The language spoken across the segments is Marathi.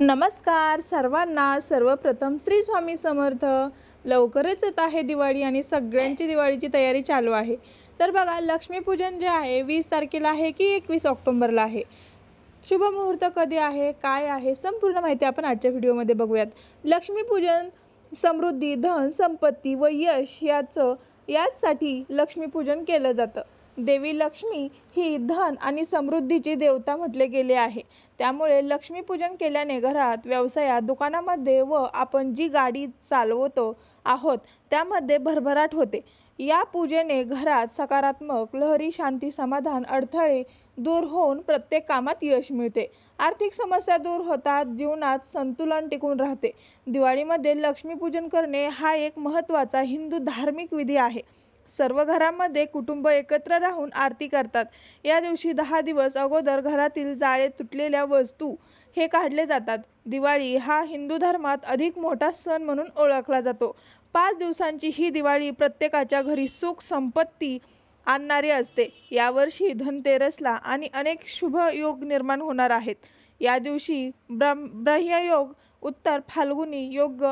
नमस्कार सर्वांना. सर्वप्रथम श्री स्वामी समर्थ. लवकरच येत आहे दिवाळी आणि सगळ्यांची दिवाळीची तयारी चालू आहे. तर बघा लक्ष्मीपूजन जे आहे वीस तारखेला आहे की एकवीस ऑक्टोंबरला आहे? शुभ मुहूर्त कधी आहे? काय आहे? संपूर्ण माहिती आपण आजच्या व्हिडिओमध्ये बघूयात. लक्ष्मीपूजन समृद्धी धन संपत्ती व यश याचं याचसाठी लक्ष्मीपूजन केलं जातं. देवी लक्ष्मी ही धन आणि समृद्धीची देवता म्हटले गेले आहे. त्यामुळे लक्ष्मीपूजन केल्याने घरात व्यवसायात दुकानामध्ये व आपण जी गाडी चालवतो आहोत त्यामध्ये भरभराट होते. या पूजेने घरात सकारात्मक लहरी शांती समाधान अडथळे दूर होऊन प्रत्येक कामात यश मिळते. आर्थिक समस्या दूर होतात जीवनात संतुलन टिकून राहते. दिवाळीमध्ये लक्ष्मीपूजन करणे हा एक महत्त्वाचा हिंदू धार्मिक विधी आहे. सर्व घरांमध्ये कुटुंब एकत्र राहून आरती करतात. या दिवशी दहा दिवस अगोदर घरातील जाळे तुटलेल्या वस्तू हे काढले जातात. दिवाळी हा हिंदू धर्मात अधिक मोठा सण म्हणून ओळखला जातो. पाच दिवसांची ही दिवाळी प्रत्येकाच्या घरी सुख संपत्ती आणणारी असते. यावर्षी धनतेरसला आणि अनेक शुभ योग निर्माण होणार आहेत. या दिवशी ब्रह्म ब्रह्ययोग उत्तर फाल्गुनी योग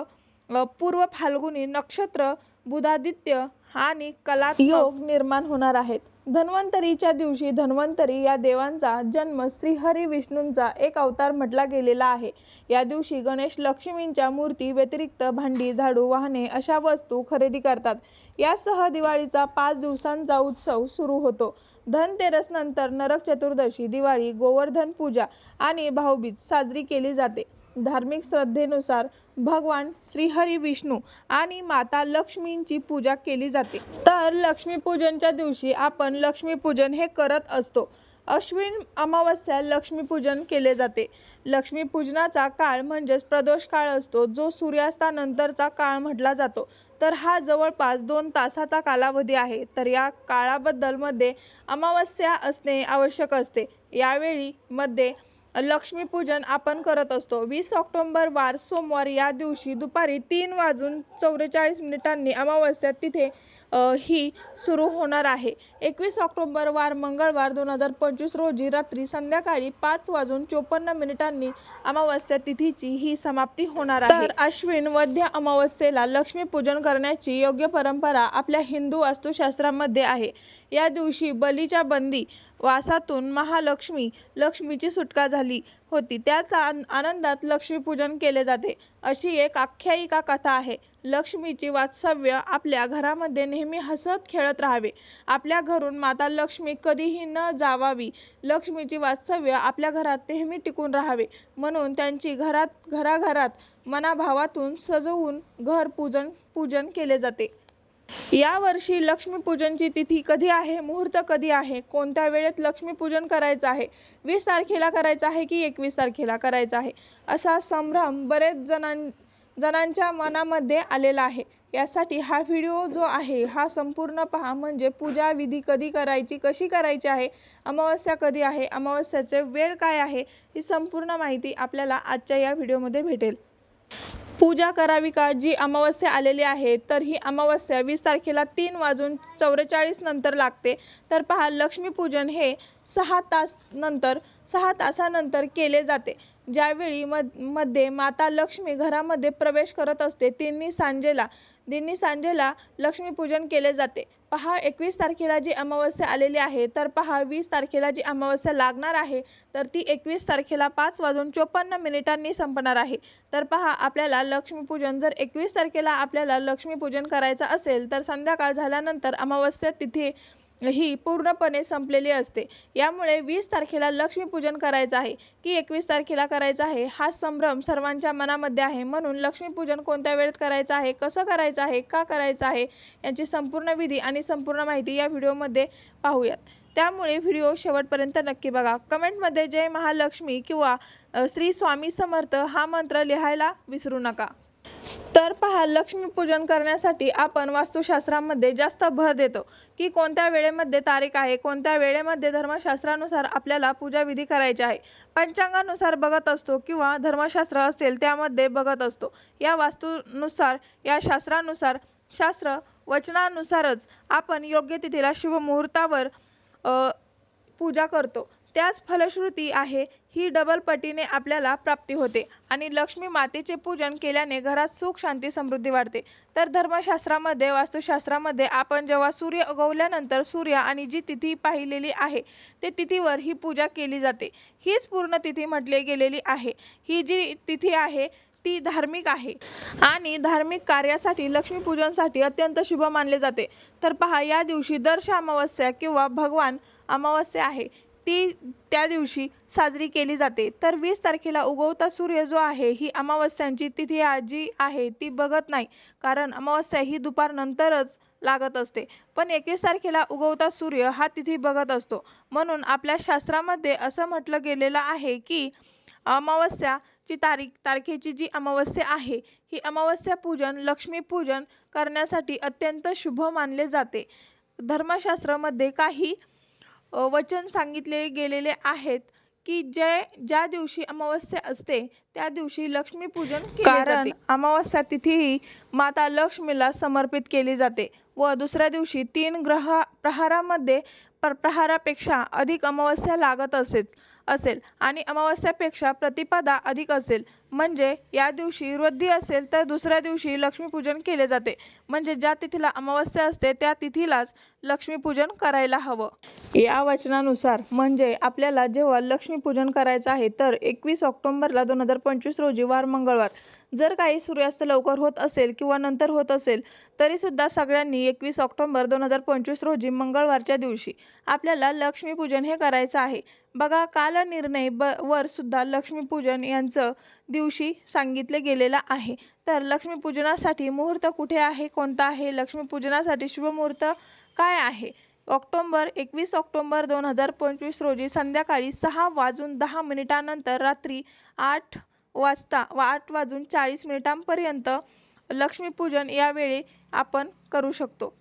पूर्व फाल्गुनी नक्षत्र बुधादित्य आणि कला योग निर्माण होणार आहेत. धन्वंतरीच्या दिवशी धन्वंतरी या देवांचा जन्म श्रीहरी विष्णूंचा एक अवतार म्हटला गेलेला आहे. या दिवशी गणेश लक्ष्मींच्या मूर्ती व्यतिरिक्त भांडी झाडू वाहने अशा वस्तू खरेदी करतात. यासह दिवाळीचा पाच दिवसांचा उत्सव सुरू होतो. धनतेरसनंतर नरक चतुर्दशी दिवाळी गोवर्धन पूजा आणि भाऊबीज साजरी केली जाते. धार्मिक श्रद्धेनुसार भगवान श्रीहरी विष्णू आणि माता लक्ष्मींची पूजा केली जाते. तर लक्ष्मीपूजनच्या दिवशी आपण लक्ष्मीपूजन हे करत असतो. अश्विन अमावस्या लक्ष्मीपूजन केले जाते. लक्ष्मीपूजनाचा काळ म्हणजेच प्रदोष काळ असतो जो सूर्यास्तानंतरचा काळ म्हटला जातो. तर हा जवळपास दोन तासाचा कालावधी आहे. तर या काळाबद्दलमध्ये अमावस्या असणे आवश्यक असते. यावेळी मध्ये लक्ष्मीपूजन आपण करत असतो. वीस ऑक्टोंबर वार सोमवार या दिवशी दुपारी तीन वाजून चौवेचाळीस मिनिटांनी अमावस्या तिथे ही सुरू होणार आहे. एकवीस ऑक्टोबरवार मंगळवार दोन हजार पंचवीस रोजी रात्री संध्याकाळी पाच वाजून चोपन्न मिनिटांनी अमावस्या तिथीची ही समाप्ती होणार आहे. तर अश्विन मध्य अमावस्येला लक्ष्मीपूजन करण्याची योग्य परंपरा आपल्या हिंदू वास्तुशास्त्रामध्ये आहे. या दिवशी बलीच्या बंदी वासातून महालक्ष्मी लक्ष्मीची सुटका झाली होती. त्याचा आनंदात लक्ष्मीपूजन केले जाते. अशी एक आख्यायिका कथा आहे. लक्ष्मीची वात्सव्य आपल्या घरामध्ये नेहमी हसत खेळत राहावे. आपल्या घरून माता लक्ष्मी कधीही न जावावी. लक्ष्मीची वात्सव्य आपल्या घरात नेहमी टिकून राहावे. म्हणून त्यांची घरात घराघरात मनाभावातून सजवून घर पूजन पूजन केले जाते. यावर्षी लक्ष्मीपूजनची तिथी कधी आहे? मुहूर्त कधी आहे? कोणत्या वेळेत लक्ष्मीपूजन करायचं आहे? वीस तारखेला करायचं आहे की एकवीस तारखेला करायचं आहे? असा संभ्रम बरेच जणां जणांच्या मनामध्ये आलेला आहे. यासाठी हा व्हिडिओ जो आहे हा संपूर्ण पहा. म्हणजे पूजा विधी कधी करायची कशी करायची आहे अमावस्या कधी आहे अमावस्याचे वेळ काय आहे ही संपूर्ण माहिती आपल्याला आजच्या या व्हिडिओमध्ये भेटेल. पूजा करावी का? जी अमावस्या आलेली आहे तर ही अमावस्या वीस तारखेला तीन वाजून चौवेचाळीस नंतर लागते. तर पहा लक्ष्मीपूजन हे सहा तास नंतर सहा तासानंतर केले जाते. ज्यावेळी मधमध्ये माता लक्ष्मी घरामध्ये प्रवेश करत असते तिन्ही सांजेला दिन्नी सांजेला लक्ष्मीपूजन केले जाते. पहा एकवीस तारखेला जी अमावस्या आलेली आहे तर पहा वीस तारखेला जी अमावस्या लागणार आहे तर ती एकवीस तारखेला पाच वाजून चोपन्न मिनिटांनी संपणार आहे. तर पहा आपल्याला लक्ष्मीपूजन जर एकवीस तारखेला आपल्याला लक्ष्मीपूजन करायचं असेल तर संध्याकाळ झाल्यानंतर अमावस्या तिथे ही पूर्णपणे संपलेली असते. यामुळे वीस तारखेला लक्ष्मीपूजन करायचं आहे. की एकवीस तारखेला करायचं आहे हा संभ्रम सर्वांच्या मनामध्ये आहे. म्हणून लक्ष्मीपूजन कोणत्या वेळेत करायचं आहे कसं करायचं आहे का करायचं आहे यांची संपूर्ण विधी आणि संपूर्ण माहिती या व्हिडिओमध्ये पाहूयात. त्यामुळे व्हिडिओ शेवटपर्यंत नक्की बघा. कमेंटमध्ये जय महालक्ष्मी किंवा श्री स्वामी समर्थ हा मंत्र लिहायला विसरू नका. तर पहा लक्ष्मीपूजन करण्यासाठी आपण वास्तुशास्त्रामध्ये जास्त भर देतो. की कोणत्या वेळेमध्ये तारीख आहे कोणत्या वेळेमध्ये धर्मशास्त्रानुसार आपल्याला पूजाविधी करायची आहे. पंचांगानुसार बघत असतो किंवा धर्मशास्त्र असेल त्यामध्ये बघत असतो. या वास्तूनुसार या शास्त्रानुसार शास्त्र वचनानुसारच आपण योग्य तिथीला शुभमुहूर्तावर पूजा करतो. त्याच फलश्रुती आहे ही डबल पटीने आपल्याला प्राप्ती होते. आणि लक्ष्मी मातेचे पूजन केल्याने घरात सुख शांती समृद्धी वाढते. तर धर्मशास्त्रामध्ये वास्तुशास्त्रामध्ये आपण जेव्हा सूर्य उगवल्यानंतर सूर्य आणि जी तिथी पाहिलेली आहे ते तिथीवर ही पूजा केली जाते. हीच पूर्ण तिथी म्हटली गेलेली आहे. ही जी तिथी आहे ती धार्मिक आहे. आणि धार्मिक कार्यासाठी लक्ष्मीपूजनसाठी अत्यंत शुभ मानले जाते. तर पहा या दिवशी दर्श अमावस्या किंवा भगवान अमावस्या आहे. ती त्या दिवशी साजरी केली जाते. तर वीस तारखेला उगवता सूर्य जो आहे ही अमावस्यांची तिथी आजी जी आहे ती बघत नाही. कारण अमावस्या ही दुपारनंतरच लागत असते. पण एकवीस तारखेला उगवता सूर्य हा तिथी बघत असतो. म्हणून आपल्या शास्त्रामध्ये असं म्हटलं गेलेलं आहे की अमावस्याची तारीख तारखेची जी अमावस्या आहे ही अमावस्या पूजन लक्ष्मीपूजन करण्यासाठी अत्यंत शुभ मानले जाते. धर्मशास्त्रामध्ये काही वचन सांगितले गेलेले आहेत की जे ज्या दिवशी अमावस्या असते त्या दिवशी लक्ष्मीपूजन जाते. अमावस्या तिथी ही माता लक्ष्मीला समर्पित केली जाते व दुसऱ्या दिवशी तीन ग्रह प्रहारामध्ये पर प्रहारापेक्षा अधिक अमावस्या लागत असेल असेल. आणि अमावस्यापेक्षा प्रतिपदा अधिक असेल. म्हणजे या दिवशी वृद्धी असेल तर दुसऱ्या दिवशी लक्ष्मीपूजन केले जाते. म्हणजे ज्या तिथीला अमावस्या असते त्या तिथीलाच लक्ष्मीपूजन करायला हवं. या वचनानुसार म्हणजे आपल्याला जेव्हा लक्ष्मीपूजन करायचं आहे तर एकवीस ऑक्टोंबरला दोन हजार पंचवीस रोजी वार मंगळवार. जर काही सूर्यास्त लवकर होत असेल किंवा नंतर होत असेल तरीसुद्धा सगळ्यांनी एकवीस ऑक्टोंबर दोन हजार पंचवीस रोजी मंगळवारच्या दिवशी आपल्याला लक्ष्मीपूजन हे करायचं आहे. बघा काल निर्णय ब वर सुद्धा लक्ष्मीपूजन यांचं दिवशी सांगितले गेलेलं आहे. तर लक्ष्मीपूजनासाठी मुहूर्त कुठे आहे? कोणता आहे? लक्ष्मीपूजनासाठी शुभमुहूर्त काय आहे? ऑक्टोंबर एकवीस ऑक्टोंबर दोन हजार पंचवीस रोजी संध्याकाळी सहा वाजून दहा मिनिटानंतर रात्री आठ वाजता व आठ वाजून चाळीस मिनिटांपर्यंत लक्ष्मीपूजन यावेळी आपण करू शकतो.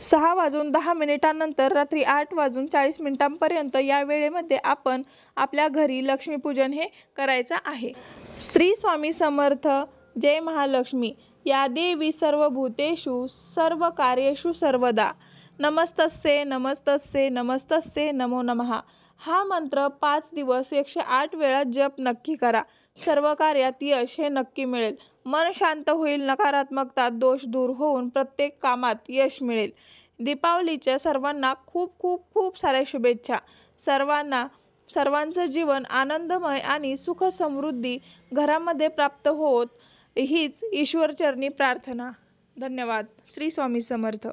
सहा वाजून दहा मिनिटांनंतर रात्री आठ वाजून चाळीस मिनिटांपर्यंत या वेळेमध्ये आपण आपल्या घरी लक्ष्मीपूजन हे करायचं आहे. श्री स्वामी समर्थ जय महालक्ष्मी. या देवी सर्वभूतेषु सर्व कार्येषु सर्वदा. नमस्तस्ये नमस्तस्ये नमस्तस्ये नमो नमः. हा मंत्र पाच दिवस एकशे आठ वेळा जप नक्की करा. सर्व कार्यात यश हे नक्की मिळेल. मन शांत होईल नकारात्मकता दोष दूर होऊन प्रत्येक कामात यश मिळेल. दीपावलीच्या सर्वांना खूप खूप खूप साऱ्या शुभेच्छा. सर्वांना सर्वांचं जीवन आनंदमय आणि सुख समृद्धी घरामध्ये प्राप्त होत हीच ईश्वरचरणी प्रार्थना. धन्यवाद. श्री स्वामी समर्थ.